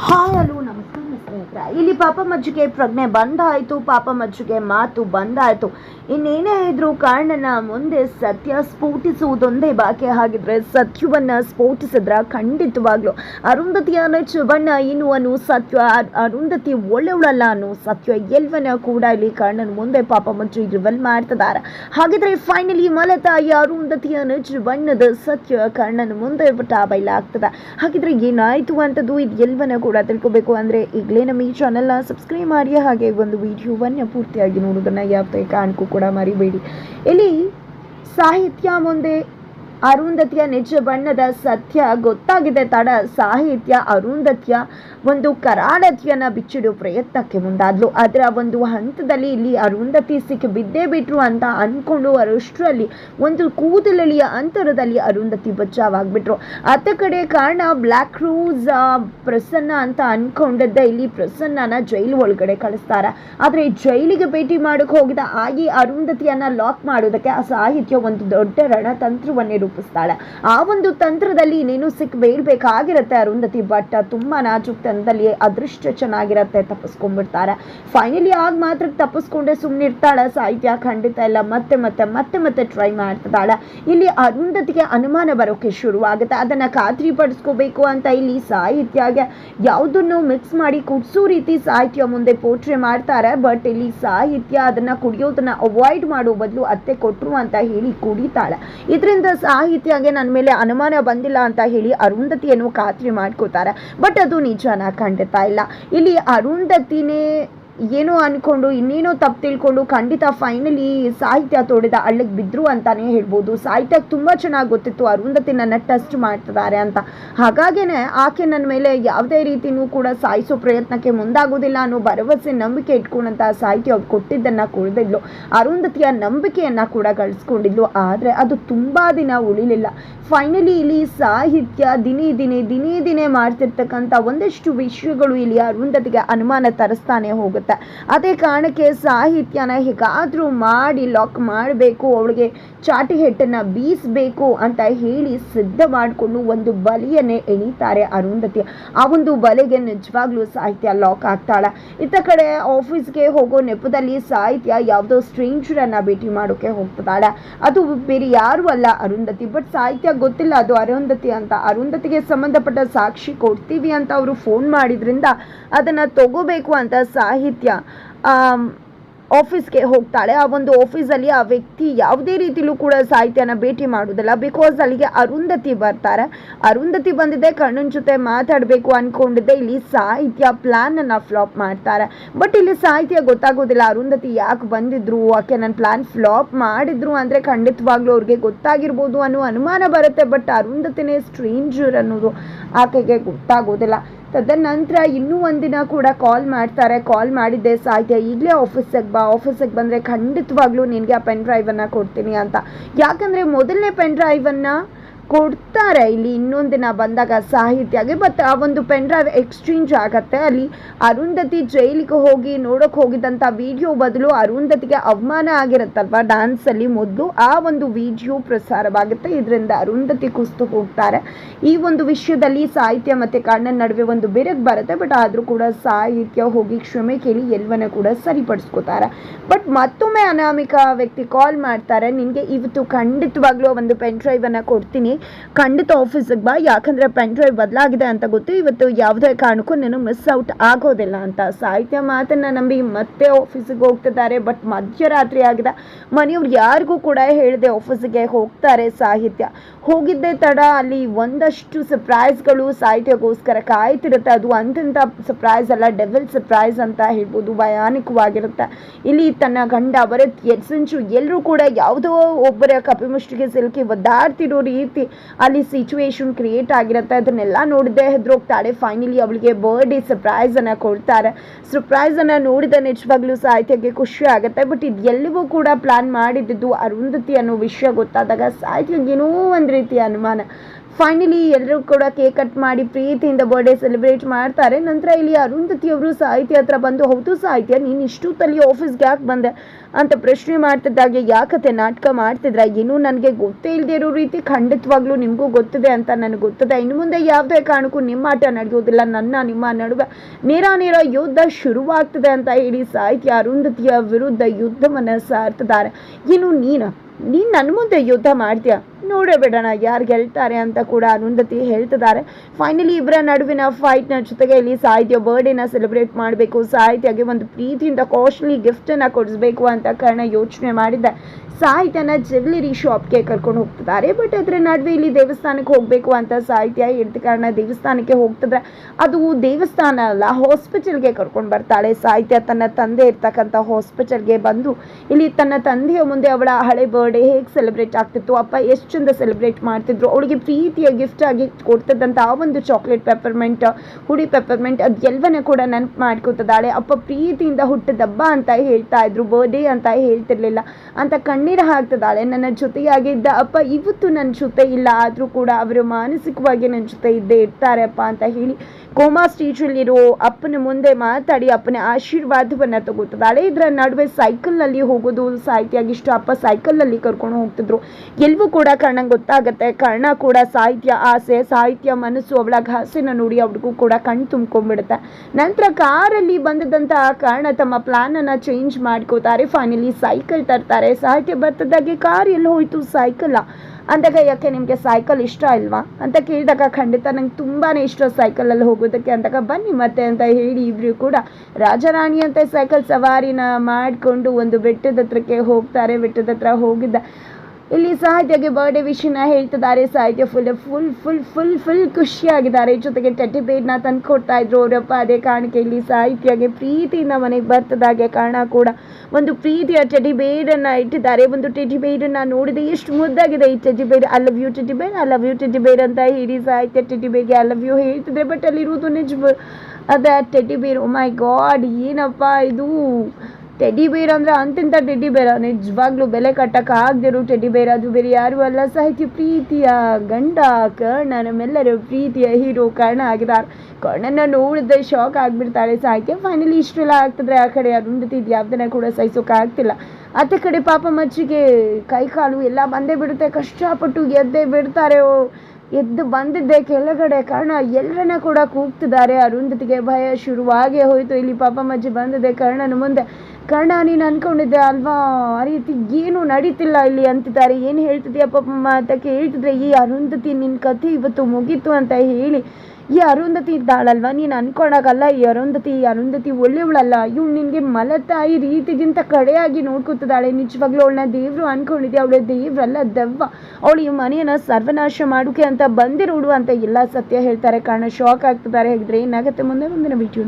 हाँ हेलो ಇಲ್ಲಿ ಪಾಪ ಮಜ್ಜಿಗೆ ಪ್ರಜ್ಞೆ ಬಂದಾಯಿತು, ಪಾಪ ಮಜ್ಜಿಗೆ ಮಾತು ಬಂದಾಯಿತು. ಇನ್ನೇನೇ ಇದ್ರೂ ಕಾರಣನ ಮುಂದೆ ಸತ್ಯ ಸ್ಫೋಟಿಸುವುದೊಂದೇ ಬಾಕಿ ಹಾಗಿದ್ರೆ ಸತ್ಯವನ್ನ ಸ್ಫೋಟಿಸಿದ್ರ ಖಂಡಿತವಾಗ್ಲು. ಅರುಂಧತಿಯ ಬಣ್ಣ ಇನ್ನು ಅನು ಸತ್ಯ, ಅರ್- ಅರುಂಧತಿ ಒಳ್ಳೆವಳಲ್ಲ ಅನ್ನೋ ಸತ್ಯ ಎಲ್ವನ ಕೂಡ ಇಲ್ಲಿ ಕರ್ಣನ ಮುಂದೆ ಪಾಪ ಮಜ್ಜು ರಿವಲ್ ಮಾಡ್ತಿದ್ದಾರೆ. ಹಾಗಿದ್ರೆ ಫೈನಲಿ ಮಲತಾಯಿ ಅರುಂಧತಿಯ ಚುವಣ್ಣದ ಸತ್ಯ ಕರ್ಣನ ಮುಂದೆ ಬಟ್ಟ ಬಯಲಾಗ್ತದೆ ಹಾಗಿದ್ರೆ ಏನಾಯ್ತು ಅಂತದ್ದು ಇದು ಎಲ್ವನ ಕೂಡ ತಿಳ್ಕೊಬೇಕು ಅಂದ್ರೆ ಈಗಲೇ ನಮ್ಮ ಈ ಚಾನೆಲ್ನ ಸಬ್ಸ್ಕ್ರೈಬ್ ಮಾಡಿ, ಹಾಗೆ ಒಂದು ವಿಡಿಯೋವನ್ನು ಪೂರ್ತಿಯಾಗಿ ನೋಡೋದನ್ನು ಯಾವುದೇ ಕಾರಣಕ್ಕೂ ಕೂಡ ಮರಿಬೇಡಿ. ಇಲ್ಲಿ ಸಾಹಿತ್ಯ ಮುಂದೆ ಅರುಂಧತಿಯ ನಿಜ ಬಣ್ಣದ ಸತ್ಯ ಗೊತ್ತಾಗಿದೆ ತಡ ಸಾಹಿತ್ಯ ಅರುಂಧತಿಯ ಒಂದು ಕರಾಳತಿಯನ್ನ ಬಿಚ್ಚಿಡೋ ಪ್ರಯತ್ನಕ್ಕೆ ಮುಂದಾದ್ಲು. ಅದರ ಒಂದು ಹಂತದಲ್ಲಿ ಇಲ್ಲಿ ಅರುಂಧತಿ ಸಿಕ್ಕಿ ಬಿದ್ದೇ ಬಿಟ್ರು ಅಂತ ಅನ್ಕೊಂಡು ಅಷ್ಟರಲ್ಲಿ ಒಂದು ಕೂದಲಳಿಯ ಅಂತರದಲ್ಲಿ ಅರುಂಧತಿ ಬಚಾವಾಗ್ಬಿಟ್ರು. ಅತ್ತ ಕಡೆ ಕಾರಣ ಬ್ಲ್ಯಾಕ್ ರೂಸ್ ಪ್ರಸನ್ನ ಅಂತ ಅನ್ಕೊಂಡಿದ್ದೆ. ಇಲ್ಲಿ ಪ್ರಸನ್ನನ ಜೈಲು ಒಳಗಡೆ ಕಳಿಸ್ತಾರೆ. ಆದರೆ ಜೈಲಿಗೆ ಭೇಟಿ ಮಾಡೋಕೆ ಹೋಗಿದ ಆಗಿ ಅರುಂಧತಿಯನ್ನ ಲಾಕ್ ಮಾಡೋದಕ್ಕೆ ಆ ಸಾಹಿತ್ಯ ಒಂದು ದೊಡ್ಡ ರಣತಂತ್ರವನ್ನೇ ರೂಪಿಸ್ತಾಳೆ. ಆ ಒಂದು ತಂತ್ರದಲ್ಲಿ ನೀನು ಸಿಕ್ ಬೇಡ್ಬೇಕಾಗಿರತ್ತೆ ಅರುಂಧತಿ ಬಟ್ ತುಂಬಾ ನಾಜುಕ್ತನದಲ್ಲಿ ಅದೃಷ್ಟ ಚೆನ್ನಾಗಿರತ್ತೆ, ತಪ್ಪಿಸ್ಕೊಂಡ್ಬಿಡ್ತಾರೆ. ಫೈನಲಿ ಆಗ ಮಾತ್ರ ತಪ್ಪಿಸ್ಕೊಂಡೆ ಸುಮ್ಮನೆ ಇರ್ತಾಳೆ ಸಾಹಿತ್ಯ, ಖಂಡಿತ ಇಲ್ಲ ಮತ್ತೆ ಮತ್ತೆ ಮತ್ತೆ ಮತ್ತೆ ಟ್ರೈ ಮಾಡ್ತಿದ್ದಾಳೆ. ಇಲ್ಲಿ ಅರುಂಧತಿಗೆ ಅನುಮಾನ ಬರೋಕೆ ಶುರು ಆಗುತ್ತೆ ಅದನ್ನ ಖಾತ್ರಿ ಪಡಿಸ್ಕೋಬೇಕು ಅಂತ ಇಲ್ಲಿ ಸಾಹಿತ್ಯಗೆ ಯಾವುದನ್ನು ಮಿಕ್ಸ್ ಮಾಡಿ ಕುಡ್ಸೋ ರೀತಿ ಸಾಹಿತ್ಯ ಮುಂದೆ ಪೋಟ್ರೆ ಮಾಡ್ತಾರೆ. ಬಟ್ ಇಲ್ಲಿ ಸಾಹಿತ್ಯ ಅದನ್ನ ಕುಡಿಯೋದನ್ನ ಅವಾಯ್ಡ್ ಮಾಡೋ ಬದಲು ಅತ್ತೆ ಕೊಟ್ಟರು ಅಂತ ಹೇಳಿ ಕುಡಿತಾಳೆ. ಇದರಿಂದ ಸಾಹಿತ್ಯಗೆ ನನ್ನ ಮೇಲೆ ಅನುಮಾನ ಬಂದಿಲ್ಲ ಅಂತ ಹೇಳಿ ಅರುಂಧತಿಯನ್ನು ಖಾತ್ರಿ ಮಾಡ್ಕೋತಾರೆ. ಬಟ್ ಅದು ನಿಜಾನ ಖಂಡಿತ ಇಲ್ಲ. ಇಲ್ಲಿ ಅರುಂಧತಿನೇ ಏನೋ ಅನ್ಕೊಂಡು, ಇನ್ನೇನೋ ತಪ್ಪು ತಿಳ್ಕೊಂಡು ಖಂಡಿತ ಫೈನಲಿ ಸಾಹಿತ್ಯ ತೋಡಿದ ಹಳ್ಳಕ್ಕೆ ಬಿದ್ರು ಅಂತಾನೆ ಹೇಳ್ಬೋದು. ಸಾಹಿತ್ಯಕ್ಕೆ ತುಂಬ ಚೆನ್ನಾಗಿ ಗೊತ್ತಿತ್ತು. ಅರುಂಧತಿ ನನ್ನ ಟೆಸ್ಟ್ ಮಾಡ್ತಿದ್ದಾರೆ ಅಂತ. ಹಾಗಾಗೇನೆ ಆಕೆ ನನ್ನ ಮೇಲೆ ಯಾವುದೇ ರೀತಿಯೂ ಕೂಡ ಸಾಯಿಸೋ ಪ್ರಯತ್ನಕ್ಕೆ ಮುಂದಾಗೋದಿಲ್ಲ ಅನ್ನೋ ಭರವಸೆ, ನಂಬಿಕೆ ಇಟ್ಕೊಂಡಂತ ಸಾಹಿತ್ಯ ಅವ್ರು ಕೊಟ್ಟಿದ್ದನ್ನು ಕೊಡ್ದಿದ್ಲು. ಅರುಂಧತಿಯ ನಂಬಿಕೆಯನ್ನು ಕೂಡ ಗಳಿಸ್ಕೊಂಡಿದ್ಲು. ಆದರೆ ಅದು ತುಂಬ ದಿನ ಉಳಿಲಿಲ್ಲ. ಫೈನಲಿ ಇಲ್ಲಿ ಸಾಹಿತ್ಯ ದಿನೇ ದಿನೇ ದಿನೇ ದಿನೇ ಮಾಡ್ತಿರ್ತಕ್ಕಂಥ ಒಂದಷ್ಟು ವಿಷಯಗಳು ಇಲ್ಲಿ ಅರುಂಧತಿಗೆ ಅನುಮಾನ ತರಿಸ್ತಾನೆ ಹೋಗುತ್ತೆ. ಅದೇ ಕಾರಣಕ್ಕೆ ಸಾಹಿತ್ಯನ ಹೇಗಾದರೂ ಮಾಡಿ ಲಾಕ್ ಮಾಡಬೇಕು, ಅವಳಿಗೆ ಚಾಟಿ ಹೆಟ್ಟನ್ನು ಬೀಸಬೇಕು ಅಂತ ಹೇಳಿ ಸಿದ್ಧ ಮಾಡಿಕೊಂಡು ಒಂದು ಬಲಿಯನ್ನೇ ಎಣಿತಾರೆ ಅರುಂಧತಿ. ಆ ಒಂದು ಬಲೆಗೆ ನಿಜವಾಗ್ಲೂ ಸಾಹಿತ್ಯ ಲಾಕ್ ಆಗ್ತಾಳೆ. ಇತ್ತ ಕಡೆ ಆಫೀಸ್ಗೆ ಹೋಗೋ ನೆಪದಲ್ಲಿ ಸಾಹಿತ್ಯ ಯಾವುದೋ ಸ್ಟ್ರೇಂಜರನ್ನ ಭೇಟಿ ಮಾಡೋಕೆ ಹೋಗ್ತದಾಳ ಅದು ಬೇರೆ ಯಾರು ಅಲ್ಲ ಅರುಂಧತಿ ಬಟ್ ಸಾಹಿತ್ಯ ಗೊತ್ತಿಲ್ಲ ಅದು ಅರುಂಧತಿ ಅಂತ. ಅರುಂಧತಿಗೆ ಸಂಬಂಧಪಟ್ಟ ಸಾಕ್ಷಿ ಕೊಡ್ತೀವಿ ಅಂತ ಅವರು ಫೋನ್ ಮಾಡಿದ್ರಿಂದ ಅದನ್ನ ತಗೋಬೇಕು ಅಂತ ಸಾಹಿತ್ಯ ಆಮ್, ಆಫೀಸ್ಗೆ ಹೋಗ್ತಾಳೆ. ಆ ಒಂದು ಆಫೀಸಲ್ಲಿ ಆ ವ್ಯಕ್ತಿ ಯಾವುದೇ ರೀತಿಲೂ ಕೂಡ ಸಾಹಿತ್ಯನ ಭೇಟಿ ಮಾಡೋದಿಲ್ಲ ಬಿಕಾಸ್ ಅಲ್ಲಿಗೆ ಅರುಂಧತಿ ಬರ್ತಾರೆ. ಅರುಂಧತಿ ಬಂದಿದ್ದೆ ಕಣ್ಣಿನ ಜೊತೆ ಮಾತಾಡಬೇಕು ಅಂದ್ಕೊಂಡಿದ್ದೆ ಇಲ್ಲಿ ಸಾಹಿತ್ಯ ಪ್ಲ್ಯಾನನ್ನು ಫ್ಲಾಪ್ ಮಾಡ್ತಾರೆ. ಬಟ್ ಇಲ್ಲಿ ಸಾಹಿತ್ಯ ಗೊತ್ತಾಗೋದಿಲ್ಲ. ಅರುಂಧತಿ ಯಾಕೆ ಬಂದಿದ್ರು? ಆಕೆ ನನ್ನ ಪ್ಲ್ಯಾನ್ ಫ್ಲಾಪ್ ಮಾಡಿದ್ರು ಅಂದರೆ ಖಂಡಿತವಾಗ್ಲೂ ಅವ್ರಿಗೆ ಗೊತ್ತಾಗಿರ್ಬೋದು ಅನ್ನೋ ಅನುಮಾನ ಬರುತ್ತೆ. ಬಟ್ ಅರುಂಧತಿನೇ ಸ್ಟ್ರೇಂಜರ್ ಅನ್ನೋದು ಆಕೆಗೆ ಗೊತ್ತಾಗೋದಿಲ್ಲ. ತದನಂತರ ಇನ್ನೂ ಒಂದಿನ ಕೂಡ ಕಾಲ್ ಮಾಡ್ತಾರೆ. ಕಾಲ್ ಮಾಡಿದ್ದೆ ಸಾಧ್ಯ ಈಗಲೇ ಆಫೀಸಿಗೆ ಬಾ. ಆಫೀಸಿಗೆ ಬಂದರೆ ಖಂಡಿತವಾಗ್ಲೂ ನಿನಗೆ ಆ ಪೆನ್ ಡ್ರೈವನ್ನು ಕೊಡ್ತೀನಿ ಅಂತ. ಯಾಕಂದರೆ ಮೊದಲನೇ ಪೆನ್ ಡ್ರೈವನ್ನು ಕೊಡ್ತಾರೆ. ಇಲ್ಲಿ ಇನ್ನೊಂದು ದಿನ ಬಂದಾಗ ಸಾಹಿತ್ಯಗೆ ಬಟ್ ಆ ಒಂದು ಪೆನ್ ಡ್ರೈವ್ ಎಕ್ಸ್ಚೇಂಜ್ ಆಗತ್ತೆ. ಅಲ್ಲಿ ಅರುಂಧತಿ ಜೈಲಿಗೆ ಹೋಗಿ ನೋಡೋಕೆ ಹೋಗಿದ್ದಂಥ ವಿಡಿಯೋ ಬದಲು ಅರುಂಧತಿಗೆ ಅವಮಾನ ಆಗಿರುತ್ತಲ್ವ ಡ್ಯಾನ್ಸಲ್ಲಿ ಮೊದಲು? ಆ ಒಂದು ವಿಡಿಯೋ ಪ್ರಸಾರವಾಗುತ್ತೆ. ಇದರಿಂದ ಅರುಂಧತಿ ಕುಸ್ತು ಹೋಗ್ತಾರೆ. ಈ ಒಂದು ವಿಷಯದಲ್ಲಿ ಸಾಹಿತ್ಯ ಮತ್ತು ಕಣ್ಣನ ನಡುವೆ ಒಂದು ಬೆರಗ್ ಬರುತ್ತೆ ಬಟ್ ಆದರೂ ಕೂಡ ಸಾಹಿತ್ಯ ಹೋಗಿ ಕ್ಷಮೆ ಕೇಳಿ ಎಲ್ಲವನ್ನ ಕೂಡ ಸರಿಪಡಿಸ್ಕೋತಾರೆ. ಬಟ್ ಮತ್ತೊಮ್ಮೆ ಅನಾಮಿಕ ವ್ಯಕ್ತಿ ಕಾಲ್ ಮಾಡ್ತಾರೆ. ನಿನಗೆ ಇವತ್ತು ಖಂಡಿತವಾಗ್ಲೂ ಒಂದು ಪೆನ್ ಡ್ರೈವನ್ನು ಕೊಡ್ತೀನಿ. ಖಂಡಿತ ಆಫೀಸಿಗೆ ಬಾ, ಯಾಕಂದರೆ ಪೆನ್ ಡ್ರೈವ್ ಬದಲಾಗಿದೆ ಅಂತ ಗೊತ್ತು. ಇವತ್ತು ಯಾವುದೇ ಕಾರಣಕ್ಕೂ ನೀನು ಮಿಸ್ ಔಟ್ ಆಗೋದಿಲ್ಲ ಅಂತ. ಸಾಹಿತ್ಯ ಮಾತನ್ನು ನಂಬಿ ಮತ್ತೆ ಆಫೀಸಿಗೆ ಹೋಗ್ತಿದ್ದಾರೆ ಬಟ್ ಮಧ್ಯರಾತ್ರಿ ಆಗಿದೆ. ಮನೆಯವ್ರು ಯಾರಿಗೂ ಕೂಡ ಹೇಳಿದೆ ಆಫೀಸಿಗೆ ಹೋಗ್ತಾರೆ ಸಾಹಿತ್ಯ. ಹೋಗಿದ್ದೇ ತಡ, ಅಲ್ಲಿ ಒಂದಷ್ಟು ಸರ್ಪ್ರೈಸ್ಗಳು ಸಾಹಿತ್ಯಗೋಸ್ಕರ ಕಾಯ್ತಿರುತ್ತೆ. ಅದು ಅಂತಿಂತ ಸರ್ಪ್ರೈಸ್ ಅಲ್ಲ ಡೆವಿಲ್ ಸರ್ಪ್ರೈಸ್ ಅಂತ ಹೇಳ್ಬೋದು, ಭಯಾನಕವಾಗಿರುತ್ತೆ. ಇಲ್ಲಿ ತನ್ನ ಗಂಡ, ಬರೆ ಯತ್ಸಂಚು ಎಲ್ಲರೂ ಕೂಡ ಯಾವುದೋ ಒಬ್ಬರ ಕಪಿಮುಷ್ಟಿಗೆ ಸಿಲುಕಿ ಒದ್ದಾಡ್ತಿರೋ ರೀತಿ ಅಲ್ಲಿ ಸಿಚುವೇಶನ್ ಕ್ರಿಯೇಟ್ ಆಗಿರುತ್ತೆ. ಅದನ್ನೆಲ್ಲ ನೋಡಿದ್ದೆ ಹೆದ್ರೋಗ್ತಾಳೆ. ಫೈನಲಿ ಅವಳಿಗೆ ಬರ್ಡೇ ಸರ್ಪ್ರೈಸ್ ಅನ್ನ ಕೊಡ್ತಾರೆ. ಸರ್ಪ್ರೈಸ್ ಅನ್ನ ನೋಡಿದ ನಿಜವಾಗ್ಲೂ ಸಾಹಿತ್ಯಕ್ಕೆ ಖುಷಿ ಆಗುತ್ತೆ. ಬಟ್ ಇದು ಎಲ್ಲವೂ ಕೂಡ ಪ್ಲಾನ್ ಮಾಡಿದ್ದು ಅರುಂಧತಿ ಅನ್ನೋ ವಿಷಯ ಗೊತ್ತಾದಾಗ ಸಾಹಿತ್ಯಕ್ಕೆ ಏನೋ ಒಂದು ರೀತಿಯ ಅನುಮಾನ. ಫೈನಲಿ ಎಲ್ಲರೂ ಕೂಡ ಕೇಕ್ ಕಟ್ ಮಾಡಿ ಪ್ರೀತಿಯಿಂದ ಬರ್ಡೇ ಸೆಲೆಬ್ರೇಟ್ ಮಾಡ್ತಾರೆ. ನಂತರ ಇಲ್ಲಿ ಅರುಂಧತಿಯವರು ಸಾಹಿತ್ಯ ಹತ್ರ ಬಂದು, ಹೌದು ಸಾಹಿತ್ಯ, ನೀನು ಇಷ್ಟು ತಲೆ ಆಫೀಸ್ಗೆ ಯಾಕೆ ಬಂದೆ? ಅಂತ ಪ್ರಶ್ನೆ ಮಾಡ್ತಿದ್ದಾಗೆ, ಯಾಕತ್ತೆ, ನಾಟಕ ಮಾಡ್ತಿದ್ರ? ಏನು ನನಗೆ ಗೊತ್ತೇ ಇಲ್ಲದೆ ಇರೋ ರೀತಿ ಖಂಡಿತವಾಗ್ಲೂ ನಿಮಗೂ ಗೊತ್ತಿದೆ ಅಂತ ನನಗೆ ಗೊತ್ತಿದೆ. ಇನ್ನು ಮುಂದೆ ಯಾವುದೇ ಕಾರಣಕ್ಕೂ ನಿಮ್ಮ ಆಟ ನಡೆಯೋದಿಲ್ಲ. ನನ್ನ, ನಿಮ್ಮ ನಡುವೆ ನೇರ ನೇರ ಯುದ್ಧ ಶುರುವಾಗ್ತದೆ ಅಂತ ಹೇಳಿ ಸಾಹಿತ್ಯ ಅರುಂಧತಿಯ ವಿರುದ್ಧ ಯುದ್ಧವನ್ನು ಸಾರ್ತಿದ್ದಾರೆ. ಇನ್ನು ನೀನು? ನೀನು ನನ್ನ ಮುಂದೆ ಯುದ್ಧ ಮಾಡ್ತೀಯ? ನೋಡೇ ಬಿಡೋಣ ಯಾರು ಗೆಲ್ತಾರೆ ಅಂತ ಕೂಡ ಅರುಂಧತಿ ಹೇಳ್ತಿದ್ದಾರೆ. ಫೈನಲಿ ಇವರ ನಡುವಿನ ಫೈಟ್ನ ಜೊತೆಗೆ ಇಲ್ಲಿ ಸಾಹಿತ್ಯ ಬರ್ಡೇನ ಸೆಲೆಬ್ರೇಟ್ ಮಾಡಬೇಕು. ಸಾಹಿತ್ಯಗೆ ಒಂದು ಪ್ರೀತಿಯಿಂದ ಕಾಸ್ಟ್ಲಿ ಗಿಫ್ಟನ್ನು ಕೊಡಿಸ್ಬೇಕು ಅಂತ ಕಾರಣ ಯೋಚನೆ ಮಾಡಿದ್ದೆ. ಸಾಹಿತ್ಯನ ಜ್ಯುವೆಲ್ಲರಿ ಶಾಪ್ಗೆ ಕರ್ಕೊಂಡು ಹೋಗ್ತಿದ್ದಾರೆ. ಬಟ್ ಅದರ ನಡುವೆ ಇಲ್ಲಿ ದೇವಸ್ಥಾನಕ್ಕೆ ಹೋಗಬೇಕು ಅಂತ ಸಾಹಿತ್ಯ ಹೇಳಿದ ಕಾರಣ ದೇವಸ್ಥಾನಕ್ಕೆ ಹೋಗ್ತಿದ್ರೆ ಅದು ದೇವಸ್ಥಾನ ಅಲ್ಲ ಹಾಸ್ಪಿಟಲ್ಗೆ ಕರ್ಕೊಂಡು ಬರ್ತಾಳೆ. ಸಾಹಿತ್ಯ ತನ್ನ ತಂದೆ ಇರ್ತಕ್ಕಂಥ ಹಾಸ್ಪಿಟಲ್ಗೆ ಬಂದು ಇಲ್ಲಿ ತನ್ನ ತಂದೆಯ ಮುಂದೆ ಅವಳ ಹಳೆ ಬರ್ಡೇ ಹೇಗೆ ಸೆಲೆಬ್ರೇಟ್ ಆಗ್ತಿತ್ತು? ಅಪ್ಪ ಎಷ್ಟು ಚಂದ ಸೆಲೆಬ್ರೇಟ್ ಮಾಡ್ತಿದ್ರು? ಅವಳಿಗೆ ಪ್ರೀತಿಯ ಗಿಫ್ಟ್ ಆಗಿ ಕೊಡ್ತದಂಥ ಆ ಒಂದು ಚಾಕ್ಲೇಟ್ ಪೆಪ್ಪರ್ಮೆಂಟ್ ಹುಡಿ ಪೆಪ್ಪರ್ಮೆಂಟ್ ಅದು ಎಲ್ಲವನ್ನ ಕೂಡ ನೆನಪು ಮಾಡ್ಕೊತದಾಳೆ. ಅಪ್ಪ ಪ್ರೀತಿಯಿಂದ ಹುಟ್ಟಿದಬ್ಬ ಅಂತ ಹೇಳ್ತಾ ಇದ್ರು ಬರ್ಡೇ ಅಂತ ಹೇಳ್ತಿರ್ಲಿಲ್ಲ ಅಂತ ಕಣ್ಣೀರು ಹಾಕ್ತದಾಳೆ ನನ್ನ ಜೊತೆಯಾಗಿದ್ದ ಅಪ್ಪ ಇವತ್ತು ನನ್ನ ಜೊತೆ ಇಲ್ಲ, ಆದರೂ ಕೂಡ ಅವರು ಮಾನಸಿಕವಾಗಿ ನನ್ನ ಜೊತೆ ಇದ್ದೇ ಇರ್ತಾರೆ ಅಪ್ಪ ಅಂತ ಹೇಳಿ ಕೋಮಾ ಸ್ಟೇಜಲ್ಲಿರೋ ಅಪ್ಪನ ಮುಂದೆ ಮಾತಾಡಿ ಅಪ್ಪನ ಆಶೀರ್ವಾದವನ್ನು ತಗೋತದಾಳೆ. ಇದರ ನಡುವೆ ಸೈಕಲ್ನಲ್ಲಿ ಹೋಗೋದು ಸಾಹಿತ್ಯಾಗಿ ಇಷ್ಟ ಅಪ್ಪ ಸೈಕಲ್ನಲ್ಲಿ ಕರ್ಕೊಂಡು ಹೋಗ್ತಿದ್ರು. ಎಲ್ಲವೂ ಕೂಡ ಕರ್ಣ ಗೊತ್ತಾಗುತ್ತೆ. ಕರ್ಣ ಕೂಡ ಸಾಹಿತ್ಯ ಆಸೆ, ಸಾಹಿತ್ಯ ಮನಸ್ಸು, ಅವಳ ಹಸಿನ ನೋಡಿ ಅವ್ರಿಗೂ ಕೂಡ ಕಣ್ಣು ತುಂಬ್ಕೊಂಡ್ಬಿಡುತ್ತೆ. ನಂತರ ಕಾರಲ್ಲಿ ಬಂದದಂತ ಕರ್ಣ ತಮ್ಮ ಪ್ಲಾನನ್ನು ಚೇಂಜ್ ಮಾಡ್ಕೋತಾರೆ. ಫೈನಲಿ ಸೈಕಲ್ ತರ್ತಾರೆ. ಸಾಹಿತ್ಯ ಬರ್ತದಾಗೆ ಕಾರ್ ಎಲ್ಲಿ ಹೋಯ್ತು? ಸೈಕಲ್ಲ ಅಂದಾಗ ಯಾಕೆ ನಿಮಗೆ ಸೈಕಲ್ ಇಷ್ಟ ಇಲ್ವಾ? ಅಂತ ಕೇಳಿದಾಗ ಖಂಡಿತ ನಂಗೆ ತುಂಬಾ ಇಷ್ಟ ಸೈಕಲಲ್ಲಿ ಹೋಗೋದಕ್ಕೆ. ಅಂದಾಗ ಬನ್ನಿ ಮತ್ತೆ ಅಂತ ಹೇಳಿ ಇಬ್ಬರು ಕೂಡ ರಾಜರಾಣಿ ಅಂತ ಸೈಕಲ್ ಸವಾರಿನ ಮಾಡಿಕೊಂಡು ಒಂದು ಬೆಟ್ಟದ ಹತ್ರಕ್ಕೆ ಹೋಗ್ತಾರೆ. ಬೆಟ್ಟದ ಹತ್ರ ಹೋಗಿದ್ದ ಇಲ್ಲಿ ಸಾಹಿತ್ಯಗೆ ಬರ್ಡೇ ವಿಷಯನ ಹೇಳ್ತಿದ್ದಾರೆ. Sahitya full full full full full ಖುಷಿಯಾಗಿದ್ದಾರೆ. ಜೊತೆಗೆ ಟೆಟ್ಟಿ ಬೇರ್ನ ತಂದು ಕೊಡ್ತಾ ಇದ್ರು ಅವರಪ್ಪ. ಅದೇ ಕಾರಣಕ್ಕೆ ಇಲ್ಲಿ ಸಾಹಿತ್ಯಗೆ ಪ್ರೀತಿಯಿಂದ ಮನೆಗೆ ಬರ್ತದಾಗೆ ಕಾರಣ ಕೂಡ ಒಂದು ಪ್ರೀತಿಯ ಟೆಡಿ ಬೇರನ್ನು ಇಟ್ಟಿದ್ದಾರೆ. ಒಂದು ಟೆಡಿ ಬೇರನ್ನ ನೋಡಿದೆ ಎಷ್ಟು ಮುದ್ದಾಗಿದೆ ಈ teddy bear I love you teddy bear I love you teddy bear ಅಂತ ಹೇಳಿ ಸಾಹಿತ್ಯ ಟೆಡಿ ಬೇರ್ಗೆ ಐ ಲವ್ ಯು ಹೇಳ್ತಿದ್ರೆ ಬಟ್ ಅಲ್ಲಿರುವುದು ನಿಜ. ಅದ ಟೆಡಿ ಬೇರ್ ಓ ಮೈ ಗಾಡ್ ಏನಪ್ಪ ಇದು? ಟೆಡಿ ಬೇರ್ ಅಂದರೆ ಅಂತಿಂಥ ಟೆಡ್ಡಿ ಬೇರ. ನಿಜವಾಗ್ಲೂ ಬೆಲೆ ಕಟ್ಟಕ್ಕೆ ಆಗದಿರೋ ಟೆಡ್ಡಿ ಬೇರ್. ಅದು ಬೇರೆ ಯಾರು ಅಲ್ಲ. ಸಾಹಿತ್ಯ ಪ್ರೀತಿಯ ಗಂಡ ಕರ್ಣ ನಮ್ಮೆಲ್ಲರೂ ಪ್ರೀತಿಯ ಹೀರೋ ಕರ್ಣ ಆಗಿದ್ದಾರೆ. ಕರ್ಣನ ನೋಡಿದ್ರೆ ಶಾಕ್ ಆಗಿಬಿಡ್ತಾಳೆ ಸಾಹಿತ್ಯ ಫೈನಲಿ ಇಷ್ಟೆಲ್ಲ ಆಗ್ತಿದ್ರೆ ಆ ಕಡೆ ಅರುಂಧತಿ ಯಾವ್ದನ್ನ ಕೂಡ ಸಹಿಸೋಕೆ ಆಗ್ತಿಲ್ಲ. ಅತ್ತೆ ಕಡೆ ಪಾಪ ಮಚ್ಚಿಗೆ ಕೈ ಕಾಲು ಎಲ್ಲ ಬಂದೇ ಬಿಡುತ್ತೆ. ಕಷ್ಟಪಟ್ಟು ಎದ್ದೇ ಬಿಡ್ತಾರೆ. ಎದ್ದು ಬಂದಿದ್ದೆ ಕೆಳಗಡೆ ಕರ್ಣ. ಎಲ್ಲರನ್ನ ಕೂಡ ಕೂಗ್ತಿದ್ದಾರೆ. ಅರುಂಧತಿಗೆ ಭಯ ಶುರುವಾಗೆ ಹೋಯಿತು. ಇಲ್ಲಿ ಪಾಪ ಮಜ್ಜಿ ಬಂದಿದೆ ಕರ್ಣನ ಮುಂದೆ. ಕರ್ಣ, ನೀನು ಅನ್ಕೊಂಡಿದ್ದೆ ಅಲ್ವಾ? ಆ ರೀತಿ ಏನು ನಡೀತಿಲ್ಲ ಇಲ್ಲಿ ಅಂತಿದ್ದಾರೆ. ಏನು ಹೇಳ್ತಿದ್ಯಾ ಪಾಪಮ್ಮ ಅಂತ ಕೇಳ್ತಿದ್ರೆ, ಈ ಅರುಂಧತಿ ನಿನ್ನ ಕಥೆ ಇವತ್ತು ಮುಗೀತು ಅಂತ ಹೇಳಿ, ಈ ಅರುಂಧತಿ ಇದ್ದಾಳಲ್ವಾ? ನೀನು ಅನ್ಕೊಳಗಲ್ಲ ಈ ಅರುಂಧತಿ ಈ ಅರುಂಧತಿ ಒಳ್ಳೆಯವಳಲ್ಲ. ಇವ್ಳು ನಿನಗೆ ಮಲತಾಯಿ ರೀತಿಗಿಂತ ಕಡೆಯಾಗಿ ನೋಡ್ಕೊತಿದ್ದಾಳೆ. ನಿಜವಾಗ್ಲೂ ಅವಳನ್ನ ದೇವರು ಅನ್ಕೊಂಡಿದ್ದೆ ಅವಳ ದೇವ್ರಲ್ಲ ದೆವ್ವ. ಅವಳು ಈ ಮನೆಯನ್ನ ಸರ್ವನಾಶ ಮಾಡೋಕೆ ಅಂತ ಬಂದಿರೋಡು ಅಂತ ಎಲ್ಲ ಸತ್ಯ ಹೇಳ್ತಾರೆ. ಕಾರಣ ಶಾಕ್ ಆಗ್ತಿದ್ದಾರೆ. ಹೇಗಿದ್ರೆ ಏನಾಗುತ್ತೆ ಮುಂದೆ? ಮುಂದಿನ ವಿಡಿಯೋ